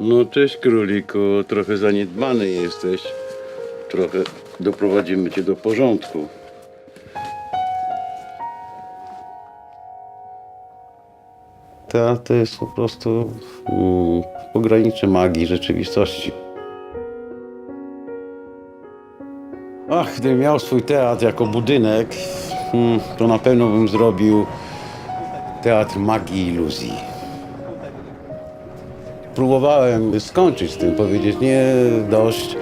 No cześć króliku, trochę zaniedbany jesteś. Trochę doprowadzimy cię do porządku. Teatr jest po prostu mm, magii rzeczywistości. Ach, gdybym miał swój teatr jako budynek, mm, to na pewno bym zrobił teatr magii i iluzji. Próbowałem skończyć z tym, powiedzieć nie dość.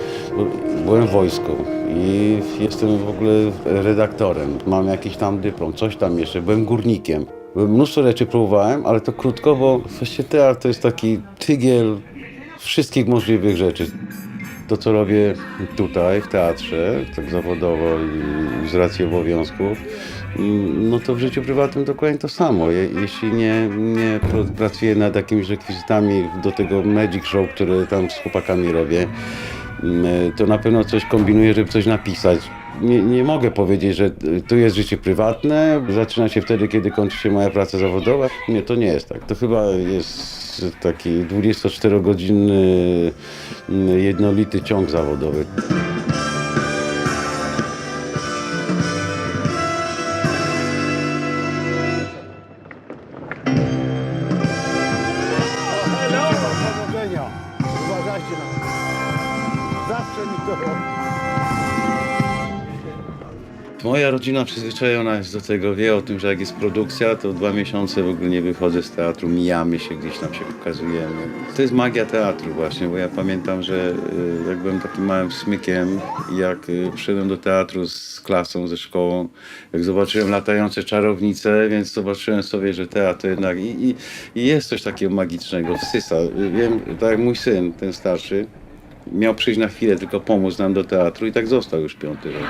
Byłem w wojsku i jestem w ogóle redaktorem. Mam jakiś tam dyplom, coś tam jeszcze. Byłem górnikiem. Mnóstwo rzeczy próbowałem, ale to krótko, bo właściwie teatr to jest taki tygiel wszystkich możliwych rzeczy. To, co robię tutaj, w teatrze, tak zawodowo i z racji obowiązków, no to w życiu prywatnym dokładnie to samo. Je, jeśli nie, nie pr- pracuję nad jakimiś rekwizytami do tego magic show, które tam z chłopakami robię, mm, to na pewno coś kombinuję, żeby coś napisać. Nie, nie mogę powiedzieć, że to jest życie prywatne, zaczyna się wtedy, kiedy kończy się moja praca zawodowa. Nie, to nie jest tak. To chyba jest taki 24-godzinny mm, jednolity ciąg zawodowy. Moja rodzina przyzwyczajona jest do tego, wie o tym, że jak jest produkcja, to dwa miesiące w ogóle nie wychodzę z teatru, mijamy się, gdzieś tam się pokazujemy. To jest magia teatru właśnie, bo ja pamiętam, że y, jak byłem takim małym smykiem jak przyszedłem do teatru z klasą, ze szkołą, jak zobaczyłem latające czarownice, więc zobaczyłem sobie, że teatr jednak i, i, i jest coś takiego magicznego, wsysa. Wiem, tak jak mój syn, ten starszy, miał przyjść na chwilę, tylko pomóc nam do teatru i tak został już piąty rok.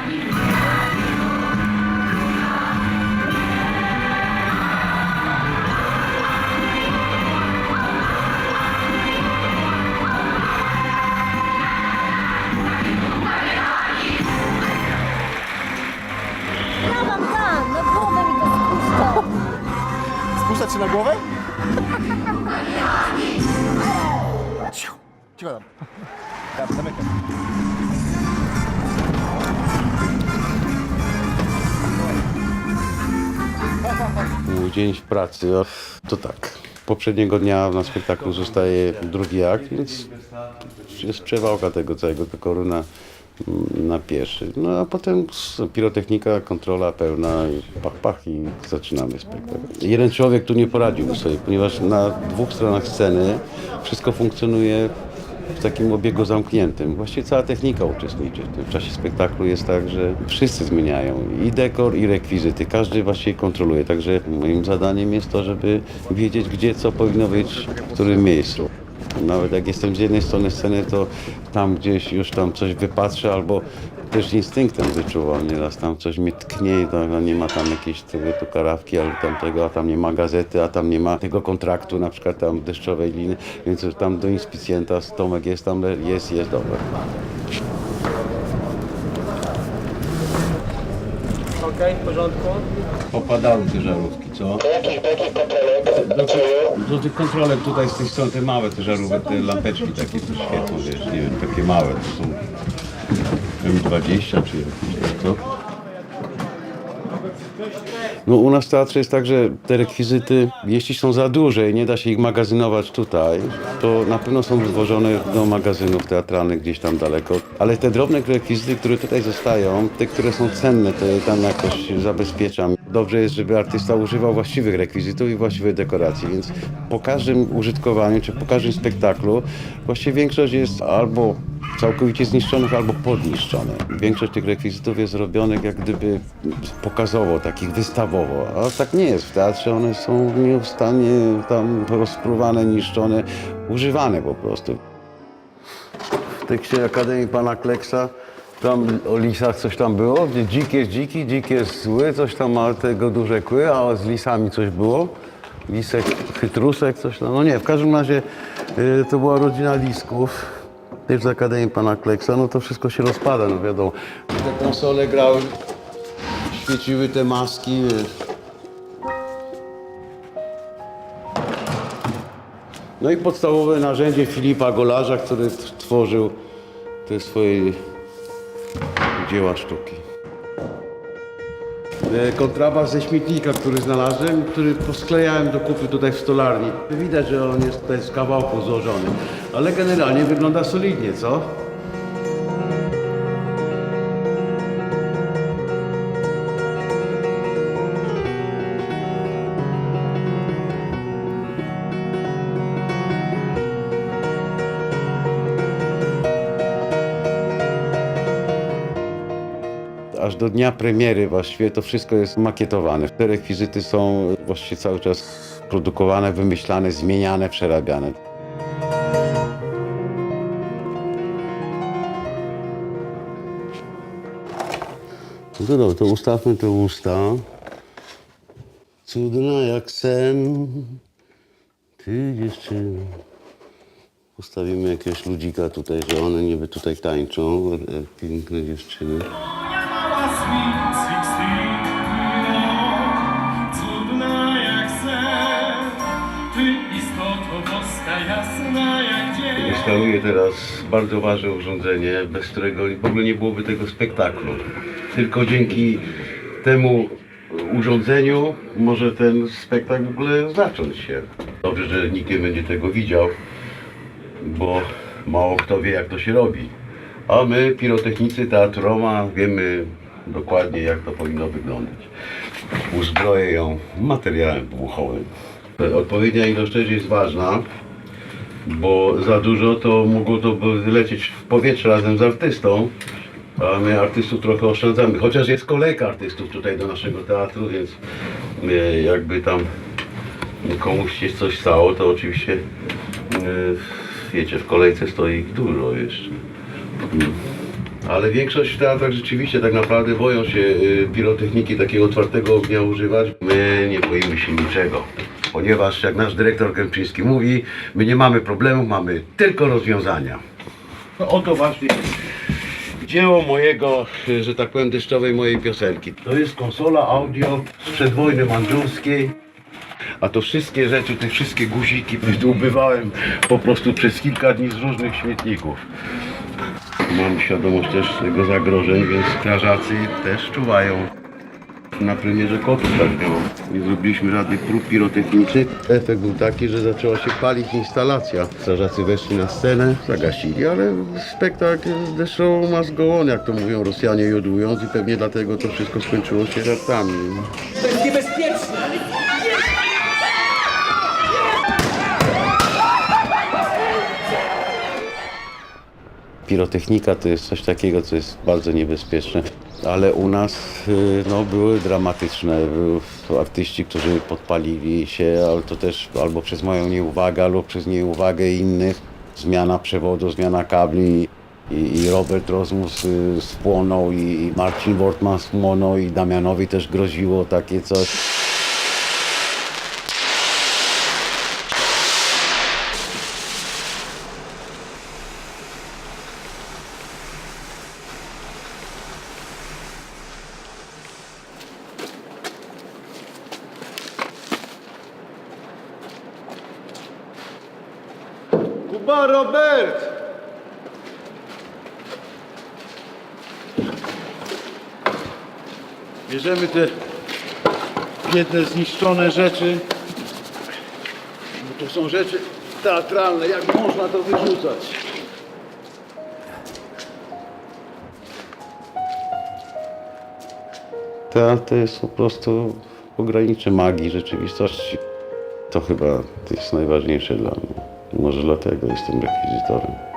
Się na głowę? Cicho, tam. Ja zamykam. Dzień w pracy, o, to tak. Poprzedniego dnia na spektaklu zostaje drugi akt, więc jest przewałka tego całego, to koruna mm, na pieszy. No a potem pirotechnika, kontrola pełna, i pach, pach i zaczynamy spektakl. Jeden człowiek tu nie poradził sobie, ponieważ na dwóch stronach sceny wszystko funkcjonuje w takim obiegu zamkniętym. Właściwie cała technika uczestniczy. W czasie spektaklu jest tak, że wszyscy zmieniają i dekor, i rekwizyty. Każdy właściwie kontroluje. Także moim zadaniem jest to, żeby wiedzieć, gdzie co powinno być, w którym miejscu. Nawet jak jestem z jednej strony sceny, to tam gdzieś już tam coś wypatrzę albo też instynktem wyczuwam. Nieraz tam coś mnie tknie i to, nie ma tam jakiejś tego, tu karawki albo tamtego, a tam nie ma gazety, a tam nie ma tego kontraktu, na przykład tam deszczowej liny, więc już tam do inspicjenta Tomek jest tam, jest, jest, dobra. Okej, w porządku. Popadały te żarówki, co? Do, do tych kontrolek tutaj z tej strony, te małe te żarówki, te lampeczki takie tu świecą, wiesz, nie wiem, takie małe, to są M20 czy jakieś, co? No u nas w teatrze jest tak, że te rekwizyty, jeśli są za duże i nie da się ich magazynować tutaj, to na pewno są wywożone do magazynów teatralnych gdzieś tam daleko. Ale te drobne rekwizyty, które tutaj zostają, te, które są cenne, to je tam jakoś zabezpieczam. Dobrze jest, żeby artysta używał właściwych rekwizytów i właściwej dekoracji, więc po każdym użytkowaniu, czy po każdym spektaklu, właściwie większość jest albo całkowicie zniszczonych albo podniszczone. Większość tych rekwizytów jest robionych jak gdyby pokazowo, takich wystawowo, a tak nie jest. W teatrze one są nieustannie tam rozpruwane, niszczone, używane po prostu. W tekście Akademii Pana Kleksa tam o lisach coś tam było, gdzie dzik jest dziki, dzik jest zły, coś tam ma tego duże kły, a z lisami coś było. Lisek, chytrusek, coś tam. No nie, w każdym razie y, to była rodzina lisków. Też z Akademii Pana Kleksa, no to wszystko się rozpada, no wiadomo. Te konsole grały, świeciły te maski, wiesz. No i podstawowe narzędzie Filipa Golarza, który tworzył te swoje dzieła sztuki. E, Kontrabas ze śmietnika, który znalazłem, który posklejałem do kupy tutaj w stolarni. Widać, że on jest tutaj z kawałku złożony, ale generalnie wygląda solidnie, co? Aż do dnia premiery właściwie to wszystko jest makietowane. Te rekwizyty są właściwie cały czas produkowane, wymyślane, zmieniane, przerabiane. No dobra, to ustawmy te usta. Cudna jak sen, ty dziewczyno. Postawimy jakiegoś ludzika tutaj, że one niby tutaj tańczą, jak piękne dziewczyny. Instaluję teraz bardzo ważne urządzenie, bez którego w ogóle nie byłoby tego spektaklu. Tylko dzięki temu urządzeniu może ten spektakl w ogóle zacząć się. Dobrze, że nikt nie będzie tego widział, bo mało kto wie jak to się robi. A my, pirotechnicy Teatru Roma, wiemy dokładnie jak to powinno wyglądać. Uzbroję ją materiałem wybuchowym. Odpowiednia ilość też jest ważna bo za dużo to mogło to by lecieć w powietrze razem z artystą, a my artystów trochę oszczędzamy. Chociaż jest kolejka artystów tutaj do naszego teatru, więc e, jakby tam komuś się coś stało, to oczywiście e, wiecie, w kolejce stoi ich dużo jeszcze. Ale większość w teatrach rzeczywiście tak naprawdę boją się y, pirotechniki takiego otwartego ognia używać. My nie boimy się niczego, ponieważ jak nasz dyrektor Kępczyński mówi, my nie mamy problemów, mamy tylko rozwiązania. No, oto właśnie dzieło mojego, y, że tak powiem, deszczowej mojej piosenki. To jest konsola audio z przedwojny mandżurskiej. A to wszystkie rzeczy, te wszystkie guziki wydłubywałem po prostu przez kilka dni z różnych śmietników. Mam świadomość też tego zagrożeń, więc strażacy też czuwają. Na premierze kotów tak było. Nie zrobiliśmy żadnych prób pirotechnicznych. Efekt był taki, że zaczęła się palić instalacja. Strażacy weszli na scenę, zagasili, ale spektakl z deszczową ma zgołon, jak to mówią Rosjanie jodując i pewnie dlatego to wszystko skończyło się ratami. Pirotechnika to jest coś takiego, co jest bardzo niebezpieczne, ale u nas y, no, były dramatyczne. Artyści, którzy podpalili się, ale to też albo przez moją nieuwagę, albo przez nieuwagę innych. Zmiana przewodu, zmiana kabli. I, i Robert Rozmus y, spłonął, i, i Marcin Wortman spłonął, i Damianowi też groziło takie coś. Kuba Robert! Bierzemy te biedne, zniszczone rzeczy, to są rzeczy teatralne, jak można to wyrzucać? Teatr jest po prostu pogranicze magii rzeczywistości. To chyba jest najważniejsze dla mnie. Może dlatego jestem rekwizytorem.